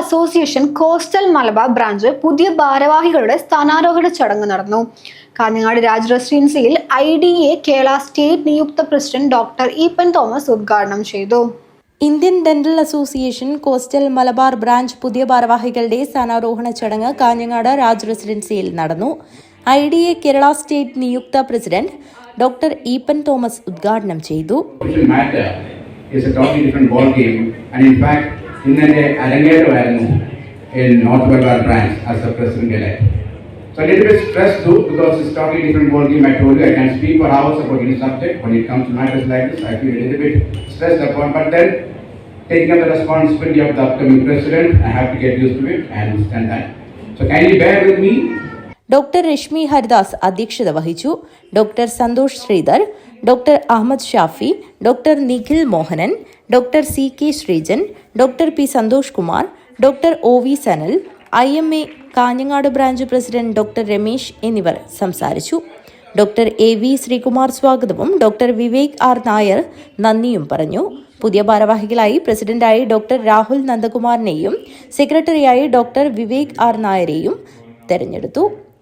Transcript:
Association coastal Malabar branch പുതിയ ഭാരവാഹികളുടെ സ്ഥാനാരോഹണ ചടങ്ങ് നടന്നു. Kanhangad Raj റെസിഡൻസിയിൽ I D A Kerala state നിയുക്ത പ്രസിഡന്റ് ഡോക്ടർ ഈപ്പൻ തോമസ് ഉദ്ഘാടനം ചെയ്തു. Indian dental association coastal Malabar branch പുതിയ ഭാരവാഹികളുടെ സ്ഥാനാരോഹണ ചടങ്ങ് കാഞ്ഞങ്ങാട് രാജ് റെസിഡൻസിയിൽ നടന്നു. I D A Kerala state നിയുക്ത പ്രസിഡന്റ് ഡോക്ടർ ഈപ്പൻ തോമസ് ഉദ്ഘാടനം ചെയ്തു. Is a totally different ball game and in fact ഇന്നെൻ്റെ അരങ്ങേറ്റമായിരുന്നു in North Malabar branch as a president elect. So a little bit stressed too because it's totally different ball game. I told you I can speak for hours about any subject. When it comes to matters like this, I feel a little bit stressed upon. But then taking up the responsibility of the upcoming president, I have to get used to it. I understand that. So kindly bear with me doctor Rashmi Haridas അധ്യക്ഷത വഹിച്ചു. Doctor Santhosh Sridhar doctor Ahammed Shafi doctor Nikhil Mohanan doctor C K Sreejan doctor P Santhosh Kumar doctor O V Sanal I M A Kanhangad branch president doctor Ramesh എന്നിവർ സംസാരിച്ചു. Doctor A V Sreekumar സ്വാഗതവും doctor Vivek R Nair നന്ദിയും പറഞ്ഞു. പുതിയ ഭാരവാഹികളായി പ്രസിഡന്റായി doctor Rahul നന്ദകുമാറിനെയും സെക്രട്ടറിയായി doctor Vivek R നായരെയും തെരഞ്ഞെടുത്തു.